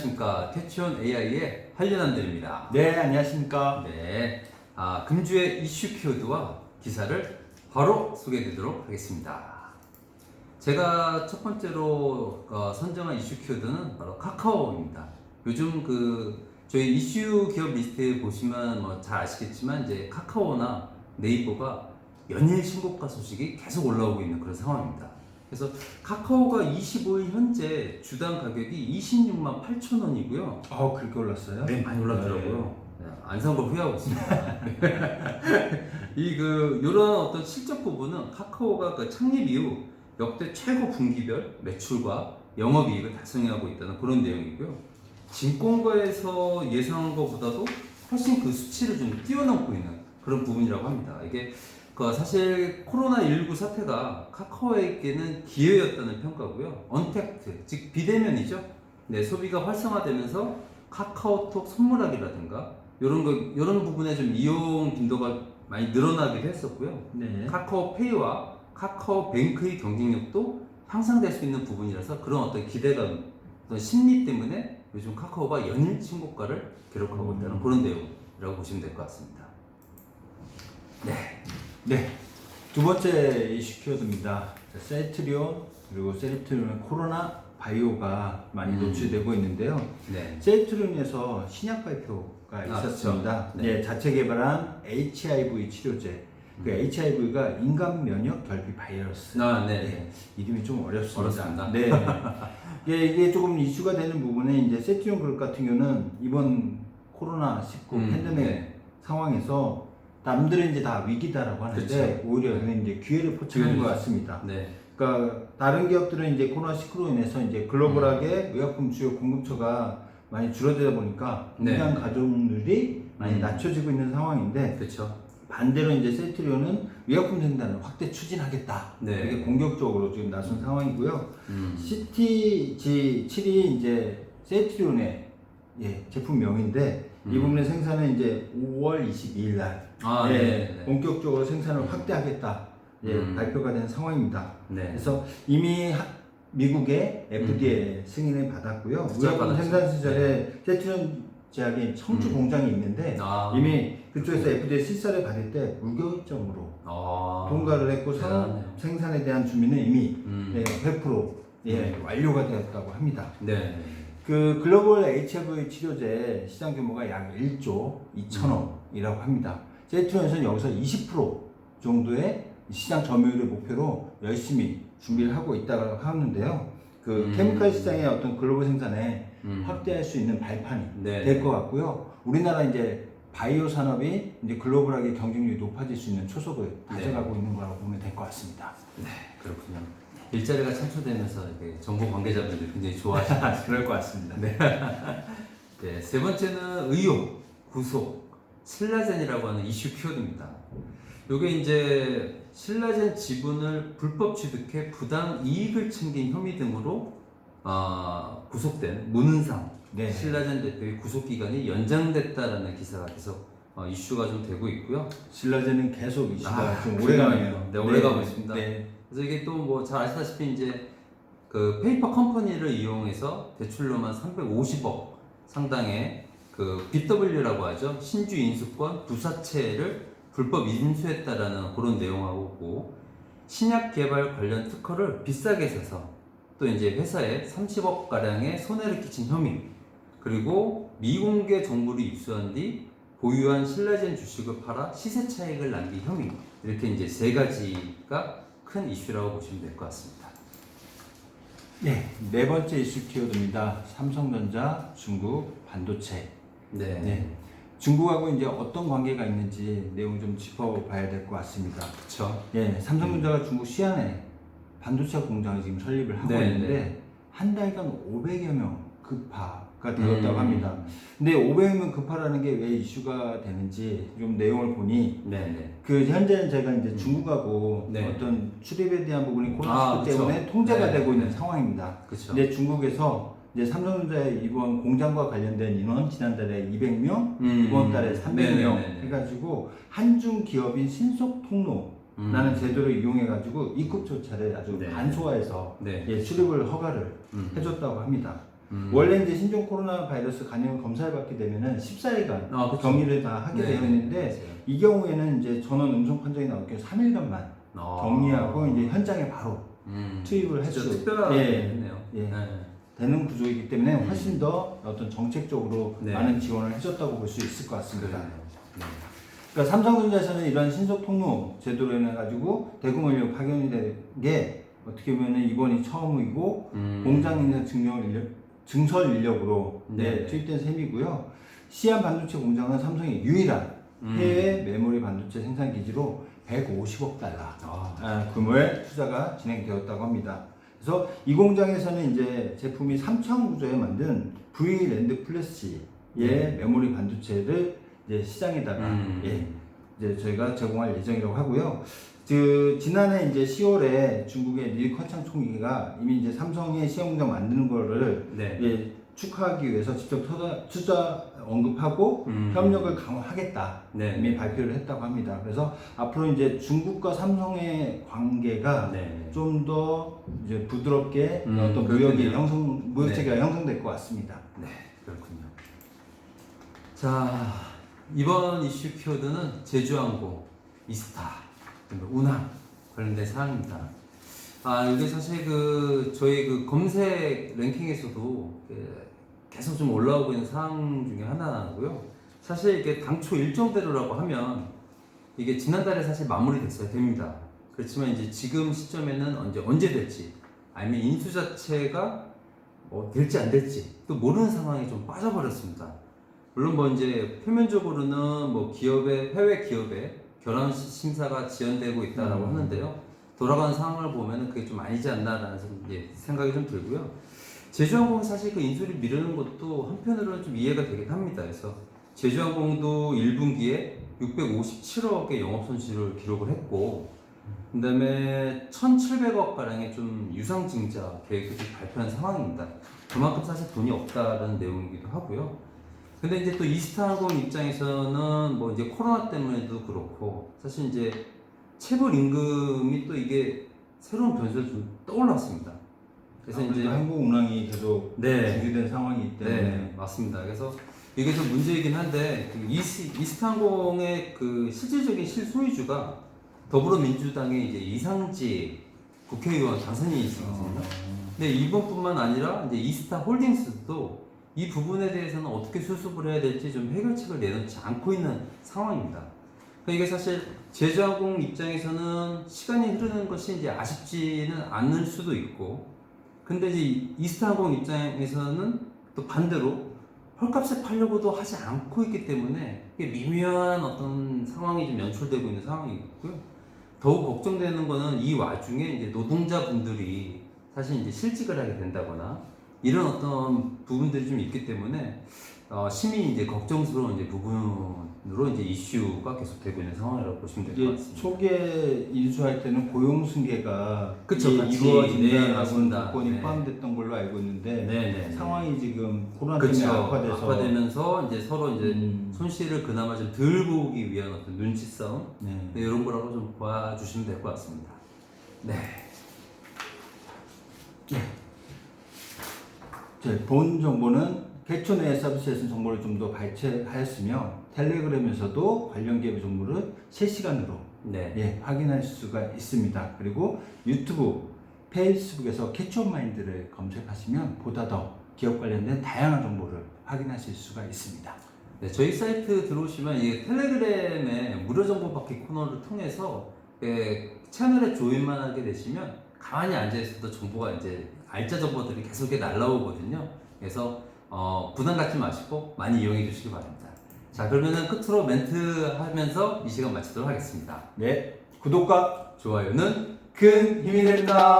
안녕하십니까. 태치온 AI의 한련한들입니다. 네, 안녕하십니까. 네. 아, 금주의 이슈 키워드와 기사를 바로 소개해 드리도록 하겠습니다. 제가 첫 번째로 어, 선정한 이슈 키워드는 바로 카카오입니다. 요즘 그 저희 이슈 기업 리스트에 보시면 뭐 잘 아시겠지만 이제 카카오나 네이버가 연일 신고가 소식이 계속 올라오고 있는 그런 상황입니다. 그래서 카카오가 25일 현재 주당 가격이 26만 8천 원이고요. 어, 그렇게 올랐어요? 네, 많이 올랐더라고요. 안 산 걸 후회하고 있습니다. 이그 이런 어떤 실적 부분은 카카오가 그 창립 이후 역대 최고 분기별 매출과 영업이익을 달성하고 있다는 그런 내용이고요. 진공가에서 예상한 것보다도 훨씬 그 수치를 좀 뛰어넘고 있는 그런 부분이라고 합니다. 이게 그 사실 코로나19 사태가 카카오에게는 기회였다는 평가고요. 언택트, 즉 비대면이죠. 네, 소비가 활성화되면서 카카오톡 선물하기라든가 이런 거 이런 부분에 좀 이용 빈도가 많이 늘어나기도 했었고요. 네. 카카오페이와 카카오뱅크의 경쟁력도 향상될 수 있는 부분이라서 그런 어떤 기대감, 어떤 심리 때문에 요즘 카카오가 연일 신고가를 기록하고 있다는 음. 그런 내용이라고 보시면 될 것 같습니다. 네, 네. 두 번째 이슈 키워드입니다. 자, 세트리온 그리고 세트리온의 코로나 바이오가 많이 음. 노출되고 있는데요. 네, 세트리온에서 신약 발표가 아, 있었습니다. 그렇죠. 네. 네. 자체 개발한 HIV 치료제. 그 음. HIV가 인간 면역 결핍 바이러스. 아, 네, 네. 이름이 좀 어렵습니다. 어렵습니다. 네. 이게, 이게 조금 이슈가 되는 부분에 이제 세트리온 그룹 같은 경우는 이번 코로나 19 음, 팬데믹 네. 상황에서 남들은 이제 다 위기다라고 하는데 그쵸. 오히려 여기는 이제 기회를 포착한 것 같습니다. 네, 그러니까 다른 기업들은 이제 코로나 19로 인해서 이제 글로벌하게 의약품 주요 공급처가 많이 줄어들다 보니까 네. 인간 가족률이 많이 음. 낮춰지고 있는 상황인데 그렇죠. 반대로 이제 세트리온은 의약품 생산을 확대 추진하겠다. 네. 이게 공격적으로 지금 나선 상황이고요. 음. CTG7이 이제 세트리온의 예, 제품명인데 이 음. 부분의 생산은 이제 5월 22일 날 아, 예, 네, 네. 본격적으로 생산을 확대하겠다 예, 음. 발표가 된 상황입니다. 네. 그래서 이미 하- 미국의 FDA 승인을 받았고요. 그쵸, 의약품 받았죠. 생산 시절에 세트리온 제약의 청주 음. 공장이 있는데 아, 이미 그쪽에서 FDA 실사를 받을 때 무결점으로 아, 통과를 했고 대단하네요. 생산에 대한 준비는 이미 음. 예, 100% 예, 음. 완료가 되었다고 합니다. 네. 그 글로벌 HIV 치료제 시장 규모가 약 1조 2천억이라고 합니다. 세트론에서는 여기서 20% 정도의 시장 점유율을 목표로 열심히 준비를 하고 있다고 하는데요. 그 음. 케미칼 시장의 어떤 글로벌 생산에 음. 확대할 수 있는 발판이 네. 될것 같고요. 우리나라 이제 바이오 산업이 이제 글로벌하게 경쟁력이 높아질 수 있는 초석을 다져가고 있는 거라고 보면 될 것 같습니다. 네, 그렇군요. 일자리가 창출되면서 이렇게 정보 관계자분들 굉장히 좋아하시는 그럴 것 같습니다. 네. 네, 세 번째는 의혹, 구속, 신라젠이라고 하는 이슈 키워드입니다. 요게 이제 신라젠 지분을 불법 취득해 부당 이익을 챙긴 혐의 등으로 아, 구속된 문상 네. 신라젠 대표의 구속 기간이 연장됐다라는 기사가 계속 어, 이슈가 좀 되고 있고요. 신라제는 계속 이슈가 아, 좀. 오래가네요. 네, 오래가고 있습니다. 네. 그래서 이게 또 뭐 잘 아시다시피 이제 그 페이퍼 컴퍼니를 이용해서 대출로만 350억 상당의 그 BW라고 하죠. 신주 인수권 부사채를 불법 인수했다라는 그런 내용하고 신약 개발 관련 특허를 비싸게 사서 또 이제 회사에 30억 가량의 손해를 끼친 혐의 그리고 미공개 정보를 입수한 뒤 보유한 신라젠 주식을 팔아 시세 차익을 남긴 혐의 이렇게 이제 세 가지가 큰 이슈라고 보시면 될 것 같습니다. 네, 네 번째 이슈 키워드입니다. 삼성전자, 중국, 반도체. 네. 네. 중국하고 이제 어떤 관계가 있는지 내용 좀 짚어봐야 될 것 같습니다. 그렇죠. 예, 삼성전자가 중국 시안에 반도체 공장을 지금 설립을 하고 네, 있는데 한 달간 500여 명 급파 가 되었다고 음. 합니다. 근데 500여 명 급파라는 게 왜 이슈가 되는지 좀 내용을 보니 네, 네. 그 현재는 제가 이제 중국하고 네. 어떤 출입에 대한 부분이 아, 코로나19 그쵸. 때문에 통제가 네. 되고 있는 상황입니다. 그렇죠. 근데 중국에서 이제 삼성전자의 이번 공장과 관련된 인원 지난달에 200명, 음. 이번 달에 300명 네네네네. 해가지고 한중 기업인 신속 통로라는 음. 제도를 이용해가지고 입국 조차를 아주 네. 간소화해서 네. 예, 출입을 허가를 음. 해줬다고 합니다. 음. 원래 이제 신종 코로나 바이러스 간염 검사를 받게 되면은 14일간 아, 그쵸. 격리를 다 하게 네. 되어 있는데 맞아요. 이 경우에는 이제 전원 음성 판정이 나올 경우 3일간만 아. 격리하고 이제 현장에 바로 음. 투입을 할 진짜 수 특별하네요. 예, 예. 네. 되는 구조이기 때문에 음. 훨씬 더 어떤 정책적으로 네. 많은 지원을 해줬다고 볼 수 있을 것 같습니다. 네. 그러니까 삼성전자에서는 이런 신속 통로 제도로 인해 가지고 대규모 인력 파견이 된 게 어떻게 보면 이번이 처음이고 음. 공장 증설 인력 증설 인력으로 네. 네, 투입된 셈이고요. 시안 반도체 공장은 삼성의 유일한 음. 해외 메모리 반도체 생산 기지로 150억 달러 아. 아, 규모의 투자가 진행되었다고 합니다. 그래서 이 공장에서는 이제 제품이 삼천 구조에 만든 V 랜드 플래시의 메모리 반도체를 이제 시장에다가 음. 예, 이제 저희가 제공할 예정이라고 하고요. 그 지난해 이제 10월에 중국의 릴 커창 총리가 이미 이제 삼성의 시험 공장 만드는 거를 네. 예, 축하하기 위해서 직접 투자, 투자 언급하고 음. 협력을 강화하겠다 네. 이미 발표를 했다고 합니다. 그래서 앞으로 이제 중국과 삼성의 관계가 네. 좀더 이제 부드럽게 음, 어떤. 무역이 형성, 무역 체계가 형성될 것 같습니다. 네, 그렇군요. 자, 이번 이슈 키워드는 제주항공, 이스타, 운항 관련된 사항입니다. 아, 이게 사실 그 저희 그 검색 랭킹에서도 그 계속 좀 올라오고 있는 사항 중에 하나고요. 사실 이게 당초 일정대로라고 하면 이게 지난달에 사실 마무리됐어야 됩니다. 그렇지만 이제 지금 시점에는 언제 언제 될지 아니면 인수 자체가 뭐 될지 안 될지 또 모르는 상황이 좀 빠져버렸습니다. 물론 뭐 이제 표면적으로는 뭐 기업의 해외 기업의 결혼 시- 심사가 지연되고 있다라고 음. 하는데요. 돌아가는 상황을 보면은 그게 좀 아니지 않나라는 좀, 예, 생각이 좀 들고요. 제주항공 사실 그 인수를 미루는 것도 한편으로는 좀 이해가 되긴 합니다. 그래서 제주항공도 1분기에 657억의 영업 손실을 기록을 했고, 그 다음에 1,700억 가량의 좀 유상증자 계획을 좀 발표한 상황입니다. 그만큼 사실 돈이 없다는 내용이기도 하고요. 근데 이제 또 이스타항공 입장에서는 뭐 이제 코로나 때문에도 그렇고 사실 이제 체불 임금이 또 이게 새로운 변수를 좀 떠올랐습니다. 그래서 그래서 이제 이제 한국 운항이 계속 네. 중지된 상황이기 때문에 네, 맞습니다. 그래서 이게 좀 문제이긴 한데 그 이스, 이스타항공의 그 실질적인 실소유주가 더불어민주당의 이제 이상지 국회의원 당선인이십니다. 근데 이번뿐만 아니라 이제 이스타 홀딩스도 이 부분에 대해서는 어떻게 수습을 해야 될지 좀 해결책을 내놓지 않고 있는 상황입니다. 그러니까 이게 사실 제주항공 입장에서는 시간이 흐르는 것이 이제 아쉽지는 않을 수도 있고, 근데 이제 이스타항공 입장에서는 또 반대로 헐값에 팔려고도 하지 않고 있기 때문에 미묘한 어떤 상황이 좀 연출되고 있는 상황이고요. 더욱 걱정되는 거는 이 와중에 이제 노동자분들이 사실 이제 실직을 하게 된다거나 이런 어떤 부분들이 좀 있기 때문에 어, 시민이 이제 걱정스러운 이제 부분으로 이제 이슈가 계속되고 있는 상황이라고 보시면 될 것 같습니다. 초기에 인수할 때는 고용 승계가 그쵸, 이- 같이, 이루어진다라는 네, 맞습니다. 조건이 네. 포함됐던 걸로 알고 있는데 네 네. 상황이 지금 코로나 때문에 그렇죠. 악화돼서 악화되면서 이제 서로 이제 음, 손실을 그나마 좀 덜 보기 위한 어떤 눈치 싸움 네. 네, 이런 거라고 좀 봐주시면 될 것 같습니다. 네. 제본 정보는 개초 내 서비스에서 정보를 좀 더 발췌하였으며 텔레그램에서도 관련 기업의 정보를 실시간으로 네. 예, 확인할 수가 있습니다. 그리고 유튜브, 페이스북에서 캐치온 마인드를 검색하시면 보다 더 기업 관련된 다양한 정보를 확인하실 수가 있습니다. 네, 저희 사이트 들어오시면 이 텔레그램의 무료 정보 받기 코너를 통해서 예, 채널에 조인만 하게 되시면 가만히 앉아 있어도 정보가 이제 알짜 정보들이 계속 이렇게 날라오거든요. 그래서 어, 부담 갖지 마시고 많이 이용해 주시기 바랍니다. 자, 그러면은 끝으로 멘트 하면서 이 시간 마치도록 하겠습니다. 네, 구독과 좋아요는 큰 힘이 됩니다.